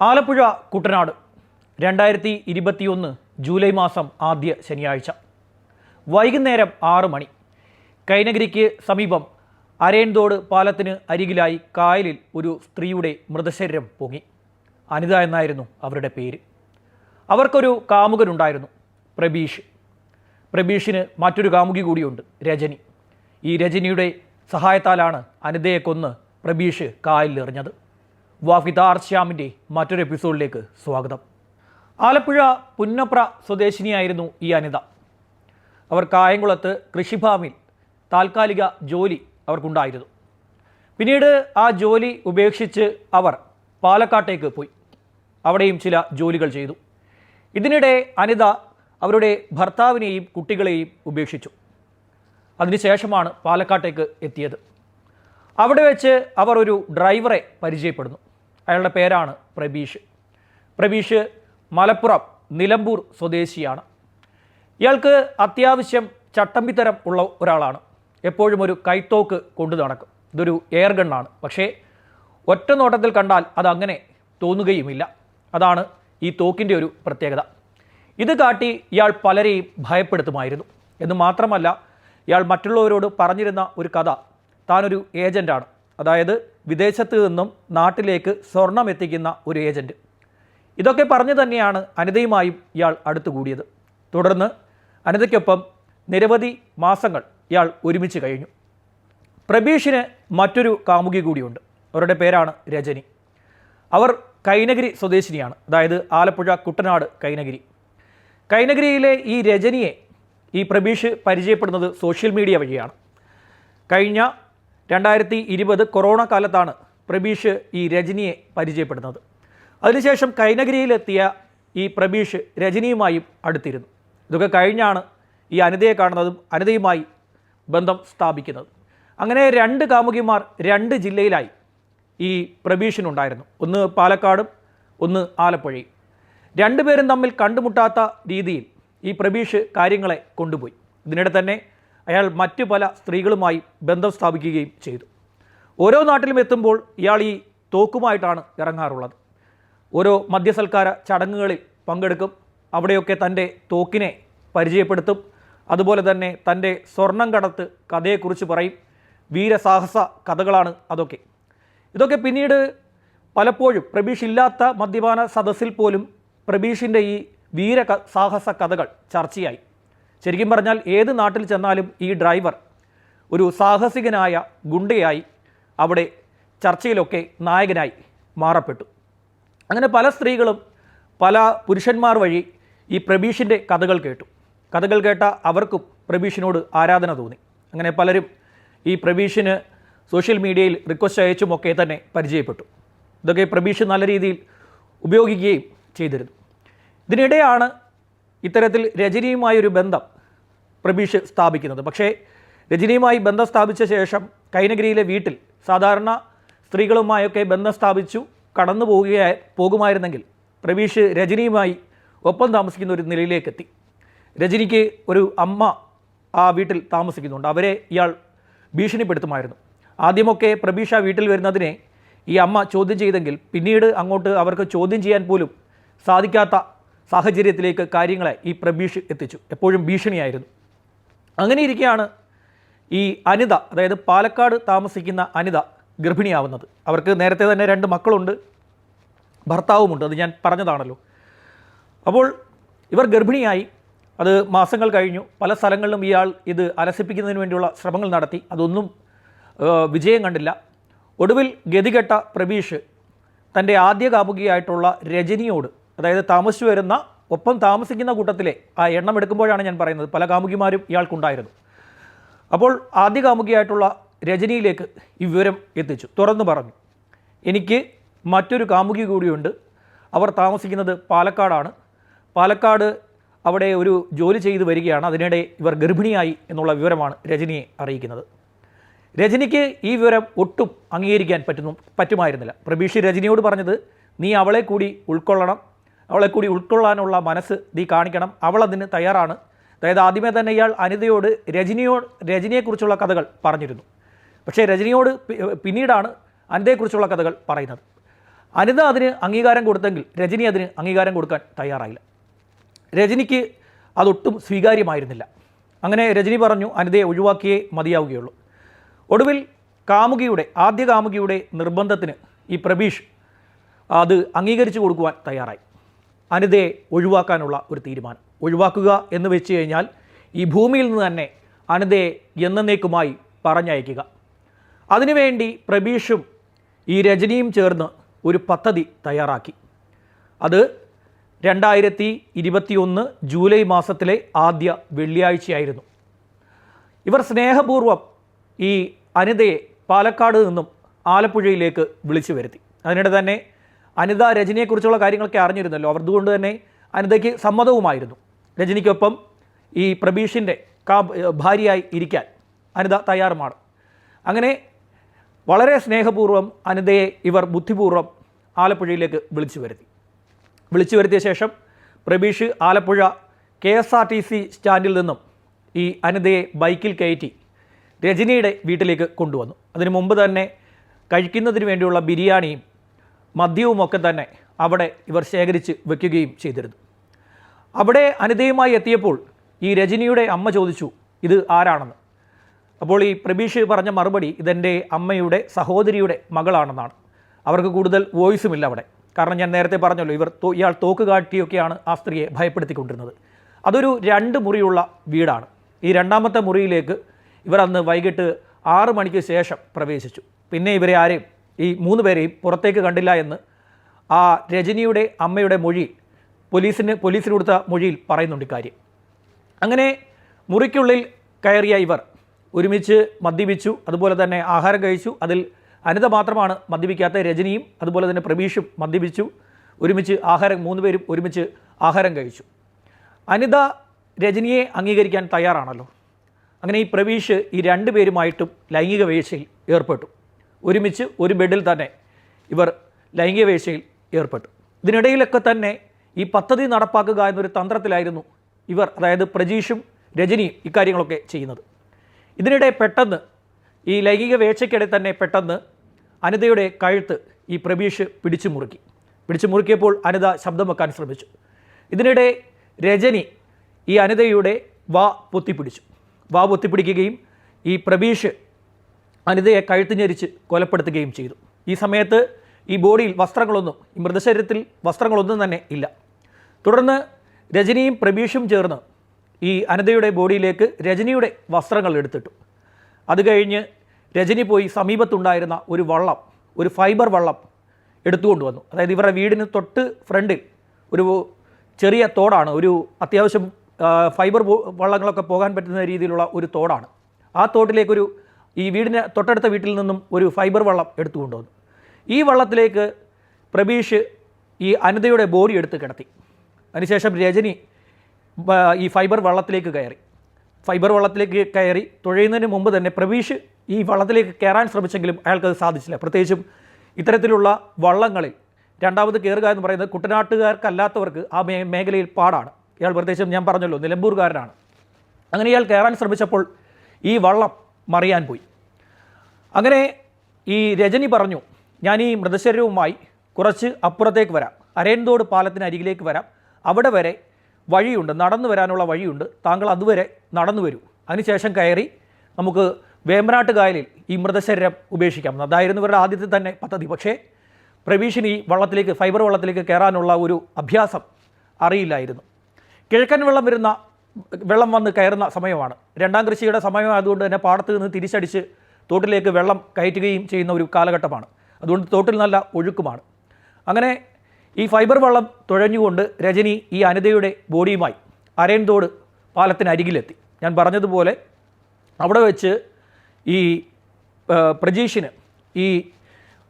ആലപ്പുഴ കുട്ടനാട്. രണ്ടായിരത്തി ഇരുപത്തിയൊന്ന് ജൂലൈ മാസം ആദ്യ ശനിയാഴ്ച. വൈകുന്നേരം ആറു മണി. കൈനഗിരിക്ക് സമീപം അരയൻതോട് പാലത്തിന് അരികിലായി കായലിൽ ഒരു സ്ത്രീയുടെ മൃതശരീരം പൊങ്ങി. അനിത എന്നായിരുന്നു അവരുടെ പേര്. അവർക്കൊരു കാമുകനുണ്ടായിരുന്നു പ്രബീഷ്. പ്രബീഷിന് മറ്റൊരു കാമുകി കൂടിയുണ്ട് രജനി. ഈ രജനിയുടെ സഹായത്താലാണ് അനിതയെ കൊന്ന് പ്രബീഷ് കായലിലെറിഞ്ഞത് വാഫിദാർ ശ്യാമിന്റെ മറ്റൊരു എപ്പിസോഡിലേക്ക് സ്വാഗതം. ആലപ്പുഴ പുന്നപ്ര സ്വദേശിനിയായിരുന്നു ഈ അനിത. അവർ കായംകുളത്ത് കൃഷിഫാമിൽ താൽക്കാലിക ജോലി അവർക്കുണ്ടായിരുന്നു. പിന്നീട് ആ ജോലി ഉപേക്ഷിച്ച് അവർ പാലക്കാട്ടേക്ക് പോയി. അവിടെയും ചില ജോലികൾ ചെയ്തു. ഇതിനിടെ അനിത അവരുടെ ഭർത്താവിനെയും കുട്ടികളെയും ഉപേക്ഷിച്ചു. അതിനുശേഷമാണ് പാലക്കാട്ടേക്ക് എത്തിയത്. അവിടെ വെച്ച് അവർ ഒരു ഡ്രൈവറെ പരിചയപ്പെടുന്നു. അയാളുടെ പേരാണ് പ്രബീഷ്. പ്രബീഷ് മലപ്പുറം നിലമ്പൂർ സ്വദേശിയാണ്. ഇയാൾക്ക് അത്യാവശ്യം ചട്ടമ്പിത്തരം ഉള്ള ഒരാളാണ്. എപ്പോഴും ഒരു കൈത്തോക്ക് കൊണ്ടു നടക്കും. ഇതൊരു എയർ ഗണ്ണാണ്. പക്ഷേ ഒറ്റ നോട്ടത്തിൽ കണ്ടാൽ അതങ്ങനെ തോന്നുകയുമില്ല. അതാണ് ഈ തോക്കിന്റെ ഒരു പ്രത്യേകത. ഇത് കാട്ടി ഇയാൾ പലരെയും ഭയപ്പെടുത്തുമായിരുന്നു. എന്ന് മാത്രമല്ല ഇയാൾ മറ്റുള്ളവരോട് പറഞ്ഞിരുന്ന ഒരു കഥ താനൊരു ഏജന്റാണ് അതായത് വിദേശത്ത് നിന്നും നാട്ടിലേക്ക് സ്വർണം എത്തിക്കുന്ന ഒരു ഏജന്റ് ഇതൊക്കെ പറഞ്ഞു തന്നെയാണ് അനിതയുമായും ഇയാൾ അടുത്തുകൂടിയത് തുടർന്ന് അനിതയ്ക്കൊപ്പം നിരവധി മാസങ്ങൾ ഇയാൾ ഒരുമിച്ച് കഴിഞ്ഞു. പ്രബീഷിന് മറ്റൊരു കാമുകി കൂടിയുണ്ട്. അവരുടെ പേരാണ് രജനി. അവർ കൈനഗിരി സ്വദേശിനിയാണ്. അതായത് ആലപ്പുഴ കുട്ടനാട് കൈനഗിരി. കൈനഗിരിയിലെ ഈ രജനിയെ ഈ പ്രബീഷ് പരിചയപ്പെടുന്നത് സോഷ്യൽ മീഡിയ വഴിയാണ്. കഴിഞ്ഞ രണ്ടായിരത്തി ഇരുപത് കൊറോണ കാലത്താണ് പ്രബീഷ് ഈ രജനിയെ പരിചയപ്പെടുന്നത്. അതിനുശേഷം കൈനഗിരിയിലെത്തിയ ഈ പ്രബീഷ് രജനിയുമായും അടുത്തിരുന്നു. ഇതൊക്കെ കഴിഞ്ഞാണ് ഈ അനിതയെ കാണുന്നതും അനിതയുമായി ബന്ധം സ്ഥാപിക്കുന്നത്. അങ്ങനെ രണ്ട് കാമുകിമാർ രണ്ട് ജില്ലയിലായി ഈ പ്രബീഷിനുണ്ടായിരുന്നു. ഒന്ന് പാലക്കാടും ഒന്ന് ആലപ്പുഴയും. രണ്ടുപേരും തമ്മിൽ കണ്ടുമുട്ടാത്ത രീതിയിൽ ഈ പ്രബീഷ് കാര്യങ്ങളെ കൊണ്ടുപോയി. ഇതിനിടെ തന്നെ അയാൾ മറ്റ് പല സ്ത്രീകളുമായി ബന്ധം സ്ഥാപിക്കുകയും ചെയ്തു. ഓരോ നാട്ടിലും എത്തുമ്പോൾ ഇയാൾ ഈ തോക്കുമായിട്ടാണ് ഇറങ്ങാറുള്ളത്. ഓരോ മദ്യസൽക്കാര ചടങ്ങുകളിൽ പങ്കെടുക്കും. അവിടെയൊക്കെ തന്റെ തോക്കിനെ പരിചയപ്പെടുത്തും. അതുപോലെ തന്നെ തന്റെ സ്വർണം കടത്ത് കഥയെക്കുറിച്ച് പറയും. വീരസാഹസ കഥകളാണ് അതൊക്കെ. ഇതൊക്കെ പിന്നീട് പലപ്പോഴും പ്രബീഷ് ഇല്ലാത്ത മദ്യപാന സദസ്സിൽ പോലും പ്രബീഷിന്റെ ഈ വീര സാഹസ കഥകൾ ചർച്ചയായി. ശരിക്കും പറഞ്ഞാൽ ഏത് നാട്ടിൽ ചെന്നാലും ഈ ഡ്രൈവർ ഒരു സാഹസികനായ ഗുണ്ടയായി അവിടെ ചർച്ചയിലൊക്കെ നായകനായി മാറപ്പെട്ടു. അങ്ങനെ പല സ്ത്രീകളും പല പുരുഷന്മാർ വഴി ഈ പ്രബീഷിന്റെ കഥകൾ കേട്ടു. കഥകൾ കേട്ട അവർക്കും പ്രബീഷിനോട് ആരാധന തോന്നി. അങ്ങനെ പലരും ഈ പ്രബീഷിന് സോഷ്യൽ മീഡിയയിൽ റിക്വസ്റ്റ് അയച്ചുമൊക്കെ തന്നെ പരിചയപ്പെട്ടു. ഇതൊക്കെ പ്രബീഷ് നല്ല രീതിയിൽ ഉപയോഗിക്കുകയും ചെയ്തിരുന്നു. ഇതിനിടെയാണ് ഇത്തരത്തിൽ രജനിയുമായൊരു ബന്ധം പ്രബീഷ് സ്ഥാപിക്കുന്നത്. പക്ഷേ രജനിയുമായി ബന്ധം സ്ഥാപിച്ച ശേഷം കൈനഗിരിയിലെ വീട്ടിൽ സാധാരണ സ്ത്രീകളുമായൊക്കെ ബന്ധം സ്ഥാപിച്ചു കടന്നു പോകുകയാ പോകുമായിരുന്നെങ്കിൽ പ്രവീഷ് രജനിയുമായി ഒപ്പം താമസിക്കുന്ന ഒരു നിലയിലേക്കെത്തി. രജനിക്ക് ഒരു അമ്മ ആ വീട്ടിൽ താമസിക്കുന്നുണ്ട്. അവരെ ഇയാൾ ഭീഷണിപ്പെടുത്തുമായിരുന്നു. ആദ്യമൊക്കെ പ്രബീഷ വീട്ടിൽ വരുന്നതിനെ ഈ അമ്മ ചോദ്യം ചെയ്തെങ്കിൽ പിന്നീട് അങ്ങോട്ട് അവർക്ക് ചോദ്യം ചെയ്യാൻ പോലും സാധിക്കാത്ത സാഹചര്യത്തിലേക്ക് കാര്യങ്ങളെ ഈ പ്രബീഷ് എത്തിച്ചു. എപ്പോഴും ഭീഷണിയായിരുന്നു. അങ്ങനെ ഇരിക്കുകയാണ് ഈ അനിത അതായത് പാലക്കാട് താമസിക്കുന്ന അനിത ഗർഭിണിയാവുന്നത്. അവർക്ക് നേരത്തെ തന്നെ രണ്ട് മക്കളുണ്ട് ഭർത്താവുമുണ്ട് അത് ഞാൻ പറഞ്ഞതാണല്ലോ. അപ്പോൾ ഇവർ ഗർഭിണിയായി അത് മാസങ്ങൾ കഴിഞ്ഞു. പല സ്ഥലങ്ങളിലും ഇയാൾ ഇത് അലസിപ്പിക്കുന്നതിന് വേണ്ടിയുള്ള ശ്രമങ്ങൾ നടത്തി. അതൊന്നും വിജയം കണ്ടില്ല. ഒടുവിൽ ഗതികെട്ട പ്രബീഷ് തന്റെ ആദ്യ കാമുകിയായിട്ടുള്ള രജനിയോട് അതായത് താമസിച്ചു വരുന്ന ഒപ്പം താമസിക്കുന്ന കൂട്ടത്തിലെ ആ എണ്ണം എടുക്കുമ്പോഴാണ് ഞാൻ പറയുന്നത്. പല കാമുകിമാരും ഇയാൾക്കുണ്ടായിരുന്നു. അപ്പോൾ ആദ്യ കാമുകിയായിട്ടുള്ള രജനിയിലേക്ക് ഈ വിവരം എത്തിച്ചു. തുറന്നു പറഞ്ഞു. എനിക്ക് മറ്റൊരു കാമുകി കൂടിയുണ്ട്. അവർ താമസിക്കുന്നത് പാലക്കാടാണ്. പാലക്കാട് അവിടെ ഒരു ജോലി ചെയ്ത് വരികയാണ്. അതിനിടെ ഇവർ ഗർഭിണിയായി എന്നുള്ള വിവരമാണ് രജനിയെ അറിയിക്കുന്നത്. രജനിക്ക് ഈ വിവരം ഒട്ടും അംഗീകരിക്കാൻ പറ്റുന്നു പറ്റുമായിരുന്നില്ല. പ്രബീഷ് രജനിയോട് പറഞ്ഞത് നീ അവളെ കൂടി ഉൾക്കൊള്ളണം. അവളെ കൂടി ഉൾക്കൊള്ളാനുള്ള മനസ്സ് നീ കാണിക്കണം. അവൾ അതിന് തയ്യാറാണ്. അതായത് ആദ്യമേ തന്നെ ഇയാൾ അനിതയോട് രജനിയോട് രജനിയെക്കുറിച്ചുള്ള കഥകൾ പറഞ്ഞിരുന്നു. പക്ഷേ രജനിയോട് പിന്നീടാണ് അനിതയെക്കുറിച്ചുള്ള കഥകൾ പറയുന്നത്. അനിത അതിന് അംഗീകാരം കൊടുത്തെങ്കിൽ രജനി അതിന് അംഗീകാരം കൊടുക്കാൻ തയ്യാറായില്ല. രജനിക്ക് അതൊട്ടും സ്വീകാര്യമായിരുന്നില്ല. അങ്ങനെ രജനി പറഞ്ഞു അനിതയെ ഒഴിവാക്കിയേ മതിയാവുകയുള്ളൂ. ഒടുവിൽ കാമുകിയുടെ ആദ്യ കാമുകിയുടെ നിർബന്ധത്തിന് ഈ പ്രബീഷ് അത് അംഗീകരിച്ചു കൊടുക്കുവാൻ തയ്യാറായി. അനിതയെ ഒഴിവാക്കാനുള്ള ഒരു തീരുമാനം. ഒഴിവാക്കുക എന്ന് വെച്ച് കഴിഞ്ഞാൽ ഈ ഭൂമിയിൽ നിന്ന് തന്നെ അനിതയെ എന്നേക്കുമായി പറഞ്ഞയക്കുക. അതിനുവേണ്ടി പ്രബീഷും ഈ രജനിയും ചേർന്ന് ഒരു പദ്ധതി തയ്യാറാക്കി. അത് രണ്ടായിരത്തി ഇരുപത്തിയൊന്ന് ജൂലൈ മാസത്തിലെ ആദ്യ വെള്ളിയാഴ്ചയായിരുന്നു. ഇവർ സ്നേഹപൂർവം ഈ അനിതയെ പാലക്കാട് നിന്നും ആലപ്പുഴയിലേക്ക് വിളിച്ചു വരുത്തി. അതിനിടെ തന്നെ അനിത രജനിയെക്കുറിച്ചുള്ള കാര്യങ്ങളൊക്കെ അറിഞ്ഞിരുന്നല്ലോ. അവർ അതുകൊണ്ട് തന്നെ അനിതയ്ക്ക് സമ്മതവുമായിരുന്നു. രജനിക്കൊപ്പം ഈ പ്രബീഷിന്റെ കാ ഭാര്യയായി ഇരിക്കാൻ അനിത തയ്യാറുമാണ്. അങ്ങനെ വളരെ സ്നേഹപൂർവം അനിതയെ ഇവർ ബുദ്ധിപൂർവം ആലപ്പുഴയിലേക്ക് വിളിച്ചു വരുത്തി. വിളിച്ചു വരുത്തിയ ശേഷം Prabeesh Alappuzha K S R T C സ്റ്റാൻഡിൽ നിന്നും ഈ അനിതയെ ബൈക്കിൽ കയറ്റി രജനിയുടെ വീട്ടിലേക്ക് കൊണ്ടുവന്നു. അതിനു മുമ്പ് തന്നെ കഴിക്കുന്നതിന് വേണ്ടിയുള്ള ബിരിയാണിയും മദ്യവുമൊക്കെ തന്നെ അവിടെ ഇവർ ശേഖരിച്ച് വെക്കുകയും ചെയ്തിരുന്നു. അവിടെ അനിതയുമായി എത്തിയപ്പോൾ ഈ രജനിയുടെ അമ്മ ചോദിച്ചു ഇത് ആരാണെന്ന്? അപ്പോൾ ഈ പ്രബീഷ് പറഞ്ഞ മറുപടി ഇതെന്റെ അമ്മയുടെ സഹോദരിയുടെ മകളാണെന്നാണ്. അവർക്ക് കൂടുതൽ വോയിസും ഇല്ല അവിടെ. കാരണം ഞാൻ നേരത്തെ പറഞ്ഞല്ലോ ഇവർ ഇയാൾ തോക്ക് കാട്ടിയൊക്കെയാണ് ആ സ്ത്രീയെ ഭയപ്പെടുത്തിക്കൊണ്ടിരുന്നത്. അതൊരു രണ്ട് മുറിയുള്ള വീടാണ്. ഈ രണ്ടാമത്തെ മുറിയിലേക്ക് ഇവർ അന്ന് വൈകിട്ട് ആറ് മണിക്ക് ശേഷം പ്രവേശിച്ചു. പിന്നെ ഇവരെ ആരെയും ഈ മൂന്ന് പേരെയും പുറത്തേക്ക് കണ്ടില്ല എന്ന് ആ രജനിയുടെ അമ്മയുടെ മൊഴി പോലീസിന് പോലീസിന് കൊടുത്ത മൊഴിയിൽ പറയുന്നുണ്ട് ഇക്കാര്യം. അങ്ങനെ മുറിക്കുള്ളിൽ കയറിയ ഇവർ ഒരുമിച്ച് മദ്യപിച്ചു അതുപോലെ തന്നെ ആഹാരം കഴിച്ചു. അതിൽ അനിത മാത്രമാണ് മദ്യപിക്കാത്ത രജനിയും അതുപോലെ തന്നെ പ്രബീഷും മദ്യപിച്ചു. ഒരുമിച്ച് ആഹാരം മൂന്ന് പേരും ഒരുമിച്ച് ആഹാരം കഴിച്ചു. അനിത രജനിയെ അംഗീകരിക്കാൻ തയ്യാറാണല്ലോ. അങ്ങനെ ഈ പ്രവീഷ് ഈ രണ്ട് പേരുമായിട്ടും ലൈംഗിക വീഴ്ചയിൽ ഏർപ്പെട്ടു. ഒരുമിച്ച് ഒരു ബെഡിൽ തന്നെ ഇവർ ലൈംഗിക വേഴ്ചയിൽ ഏർപ്പെട്ടു. ഇതിനിടയിലൊക്കെ തന്നെ ഈ പദ്ധതി നടപ്പാക്കുക എന്നൊരു തന്ത്രത്തിലായിരുന്നു ഇവർ അതായത് പ്രജീഷും രജനിയും ഇക്കാര്യങ്ങളൊക്കെ ചെയ്യുന്നത്. ഇതിനിടെ പെട്ടെന്ന് ഈ ലൈംഗിക വേഴ്ചയ്ക്കിടെ തന്നെ പെട്ടെന്ന് അനിതയുടെ കഴുത്ത് ഈ പ്രബീഷ് പിടിച്ചു മുറുക്കി. പിടിച്ചു മുറുക്കിയപ്പോൾ അനിത ശബ്ദം വെക്കാൻ ശ്രമിച്ചു ഇതിനിടെ രജനി ഈ അനിതയുടെ വാ പൊത്തിപ്പിടിച്ചു. വാ പൊത്തിപ്പിടിക്കുകയും ഈ പ്രബീഷ് അനിതയെ കഴുത്ത് ഞെരിച്ച് കൊലപ്പെടുത്തുകയും ചെയ്തു. ഈ സമയത്ത് ഈ ബോഡിയിൽ വസ്ത്രങ്ങളൊന്നും ഈ മൃതശരീരത്തിൽ വസ്ത്രങ്ങളൊന്നും തന്നെ ഇല്ല. തുടർന്ന് രജനിയും പ്രബീഷും ചേർന്ന് ഈ അനിതയുടെ ബോഡിയിലേക്ക് രജനിയുടെ വസ്ത്രങ്ങൾ എടുത്തിട്ടു. അത് കഴിഞ്ഞ് രജനി പോയി സമീപത്തുണ്ടായിരുന്ന ഒരു വള്ളം ഒരു ഫൈബർ വള്ളം എടുത്തുകൊണ്ട് വന്നു. അതായത് ഇവരുടെ വീടിന് തൊട്ട് ഫ്രണ്ടിൽ ഒരു ചെറിയ തോടാണ്. ഒരു അത്യാവശ്യം ഫൈബർ വള്ളങ്ങളൊക്കെ പോകാൻ പറ്റുന്ന രീതിയിലുള്ള ഒരു തോടാണ്. ആ തോട്ടിലേക്കൊരു ഈ വീടിന് തൊട്ടടുത്ത വീട്ടിൽ നിന്നും ഒരു ഫൈബർ വള്ളം എടുത്തുകൊണ്ട് വന്നു ഈ വള്ളത്തിലേക്ക് പ്രബീഷ് ഈ അനിതയുടെ ബോഡി എടുത്ത് കിടത്തി. അതിനുശേഷം രജനി ഈ ഫൈബർ വള്ളത്തിലേക്ക് കയറി. ഫൈബർ വള്ളത്തിലേക്ക് കയറി തുഴയുന്നതിന് മുമ്പ് തന്നെ പ്രവീഷ് ഈ വള്ളത്തിലേക്ക് കയറാൻ ശ്രമിച്ചെങ്കിലും അയാൾക്കത് സാധിച്ചില്ല. പ്രത്യേകിച്ചും ഇത്തരത്തിലുള്ള വള്ളങ്ങളിൽ രണ്ടാമത് കയറുക എന്ന് പറയുന്നത് കുട്ടനാട്ടുകാർക്കല്ലാത്തവർക്ക് ആ മേ മേഖലയിൽ പാടാണ്. ഇയാൾ പ്രത്യേകിച്ചും ഞാൻ പറഞ്ഞല്ലോ നിലമ്പൂർകാരനാണ് അങ്ങനെ ഇയാൾ കയറാൻ ശ്രമിച്ചപ്പോൾ ഈ വള്ളം മറിയാൻ പോയി. അങ്ങനെ ഈ രജനി പറഞ്ഞു ഞാൻ ഈ മൃതശരീരവുമായി കുറച്ച് അപ്പുറത്തേക്ക് വരാം. അരയൻതോട് പാലത്തിന് അരികിലേക്ക് വരാം. അവിടെ വരെ വഴിയുണ്ട് നടന്നു വരാനുള്ള വഴിയുണ്ട്. താങ്കൾ അതുവരെ നടന്നു വരൂ. അതിനുശേഷം കയറി നമുക്ക് വേമ്പനാട്ട് കായലിൽ ഈ മൃതശരീരം ഉപേക്ഷിക്കാം. അതായിരുന്നു ഇവരുടെ ആദ്യത്തെ തന്നെ പദ്ധതി. പക്ഷേ പ്രവീഷിന് ഈ വള്ളത്തിലേക്ക് ഫൈബർ വള്ളത്തിലേക്ക് കയറാനുള്ള ഒരു അഭ്യാസം അറിയില്ലായിരുന്നു. കിഴക്കൻ വെള്ളം വരുന്ന വെള്ളം വന്ന് കയറുന്ന സമയമാണ്. രണ്ടാം കൃഷിയുടെ സമയമായതുകൊണ്ട് തന്നെ പാടത്ത് നിന്ന് തിരിച്ചടിച്ച് തോട്ടിലേക്ക് വെള്ളം കയറ്റുകയും ചെയ്യുന്ന ഒരു കാലഘട്ടമാണ്. അതുകൊണ്ട് തോട്ടിൽ നല്ല ഒഴുക്കുമാണ്. അങ്ങനെ ഈ ഫൈബർ വെള്ളം തുഴഞ്ഞുകൊണ്ട് രജനി ഈ അനിതയുടെ ബോഡിയുമായി അരയൻതോട് പാലത്തിന് അരികിലെത്തി ഞാൻ പറഞ്ഞതുപോലെ അവിടെ വെച്ച് ഈ പ്രജീഷിന് ഈ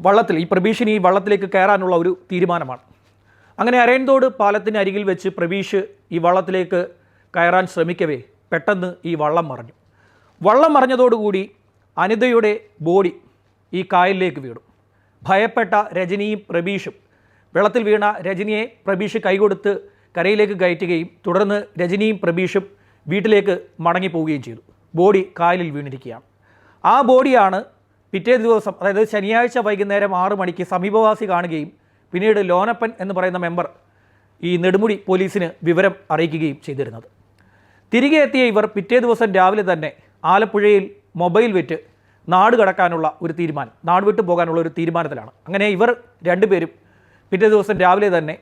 വള്ളത്തിൽ ഈ പ്രബീഷിന് ഈ വള്ളത്തിലേക്ക് കയറാനുള്ള ഒരു തീരുമാനമാണ്. അങ്ങനെ അരയൻതോട് പാലത്തിന് അരികിൽ വെച്ച് പ്രബീഷ് ഈ വള്ളത്തിലേക്ക് കയറാൻ ശ്രമിക്കവേ പെട്ടെന്ന് ഈ വള്ളം മറിഞ്ഞു. വള്ളം മറിഞ്ഞതോടുകൂടി അനിതയുടെ ബോഡി ഈ കായലിലേക്ക് വീണു. ഭയപ്പെട്ട രജനിയും പ്രബീഷും വെള്ളത്തിൽ വീണ രജനിയെ പ്രബീഷ് കൈകൊടുത്ത് കരയിലേക്ക് കയറ്റുകയും തുടർന്ന് രജനിയും പ്രബീഷും വീട്ടിലേക്ക് മടങ്ങിപ്പോവുകയും ചെയ്തു. ബോഡി കായലിൽ വീണിരിക്കുകയാണ്. ആ ബോഡിയാണ് പിറ്റേ ദിവസം അതായത് ശനിയാഴ്ച വൈകുന്നേരം ആറ് മണിക്ക് സമീപവാസി കാണുകയും പിന്നീട് ലോനപ്പൻ എന്ന് പറയുന്ന മെമ്പർ ഈ നെടുമുടി പോലീസിന് വിവരം അറിയിക്കുകയും ചെയ്തിരുന്നത്. തിരികെ എത്തിയ ഇവർ പിറ്റേ ദിവസം രാവിലെ തന്നെ ആലപ്പുഴയിൽ മൊബൈൽ വിറ്റ് നാട് കടക്കാനുള്ള ഒരു തീരുമാനം നാട് വിട്ടു പോകാനുള്ള ഒരു തീരുമാനത്തിലാണ്. അങ്ങനെ ഇവർ രണ്ടുപേരും പിറ്റേ ദിവസം രാവിലെ തന്നെ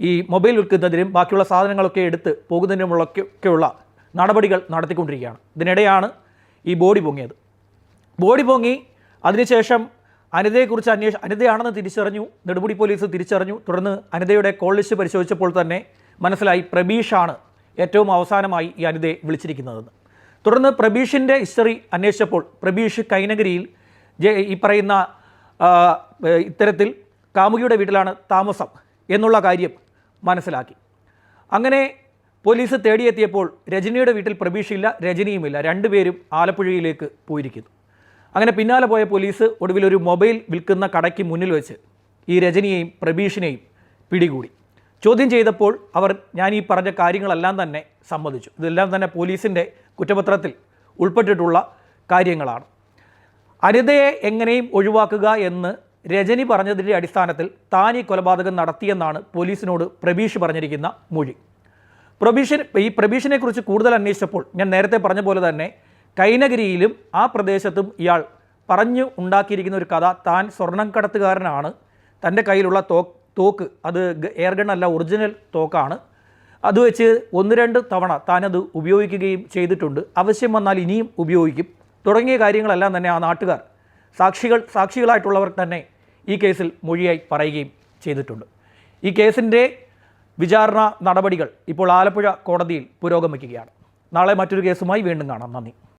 ഈ മൊബൈൽ വിൽക്കുന്നതിനും ബാക്കിയുള്ള സാധനങ്ങളൊക്കെ എടുത്ത് പോകുന്നതിനുമുള്ള ഒക്കെയുള്ള നടപടികൾ നടത്തിക്കൊണ്ടിരിക്കുകയാണ്. ഇതിനിടെയാണ് ഈ ബോഡി പൊങ്ങിയത്. ബോഡി പൊങ്ങി അതിനുശേഷം അനിതയെക്കുറിച്ച് അന്വേഷ അനിതയാണെന്ന് തിരിച്ചറിഞ്ഞു നെടുമുടി പോലീസ് തിരിച്ചറിഞ്ഞു. തുടർന്ന് അനിതയുടെ കോൾ ലിസ്റ്റ് പരിശോധിച്ചപ്പോൾ തന്നെ മനസ്സിലായി പ്രബീഷാണ് ഏറ്റവും അവസാനമായി ഈ അനിതയെ വിളിച്ചിരിക്കുന്നതെന്ന്. തുടർന്ന് പ്രബീഷിന്റെ ഹിസ്റ്ററി അന്വേഷിച്ചപ്പോൾ പ്രബീഷ് കൈനഗിരിയിൽ ഈ പറയുന്ന ഇത്തരത്തിൽ കാമുകിയുടെ വീട്ടിലാണ് താമസം എന്നുള്ള കാര്യം മനസ്സിലാക്കി. അങ്ങനെ പോലീസ് തേടിയെത്തിയപ്പോൾ രജനിയുടെ വീട്ടിൽ പ്രബീഷയില്ല രജനിയുമില്ല. രണ്ടുപേരും ആലപ്പുഴയിലേക്ക് പോയിരിക്കുന്നു. അങ്ങനെ പിന്നാലെ പോയ പോലീസ് ഒടുവിൽ ഒരു മൊബൈൽ വിൽക്കുന്ന കടയ്ക്ക് മുന്നിൽ വെച്ച് ഈ രജനിയെയും പ്രബീഷിനെയും പിടികൂടി. ചോദ്യം ചെയ്തപ്പോൾ അവർ ഞാൻ ഈ പറഞ്ഞ കാര്യങ്ങളെല്ലാം തന്നെ സമ്മതിച്ചു. ഇതെല്ലാം തന്നെ പോലീസിന്റെ കുറ്റപത്രത്തിൽ ഉൾപ്പെട്ടിട്ടുള്ള കാര്യങ്ങളാണ്. അനിതയെ എങ്ങനെയും ഒഴിവാക്കുക എന്ന് രജനി പറഞ്ഞതിന്റെ അടിസ്ഥാനത്തിൽ താൻ ഈ കൊലപാതകം നടത്തിയെന്നാണ് പോലീസിനോട് പ്രബീഷ് പറഞ്ഞിരിക്കുന്ന മൊഴി. പ്രബീഷൻ ഈ പ്രബീഷിനെ കുറിച്ച് കൂടുതൽ അന്വേഷിച്ചപ്പോൾ ഞാൻ നേരത്തെ പറഞ്ഞ പോലെ തന്നെ കൈനഗിരിയിലും ആ പ്രദേശത്തും ഇയാൾ പറഞ്ഞു ഉണ്ടാക്കിയിരിക്കുന്ന ഒരു കഥ താൻ സ്വർണം കടത്തുകാരനാണ്. തന്റെ കയ്യിലുള്ള തോ തോക്ക്. അത് എയർ ഗൺ അല്ല ഒറിജിനൽ തോക്കാണ്. അത് വെച്ച് ഒന്ന് രണ്ട് തവണ താനത് ഉപയോഗിക്കുകയും ചെയ്തിട്ടുണ്ട്. ആവശ്യം വന്നാൽ ഇനിയും ഉപയോഗിക്കും. തുടങ്ങിയ കാര്യങ്ങളെല്ലാം തന്നെ ആ നാട്ടുകാർ സാക്ഷികൾ സാക്ഷികളായിട്ടുള്ളവർ തന്നെ ഈ കേസിൽ മൊഴിയായി പറയുകയും ചെയ്തിട്ടുണ്ട്. ഈ കേസിന്റെ വിചാരണ നടപടികൾ ഇപ്പോൾ ആലപ്പുഴ കോടതിയിൽ പുരോഗമിക്കുകയാണ്. നാളെ മറ്റൊരു കേസുമായി വീണ്ടും കാണാം. നന്ദി.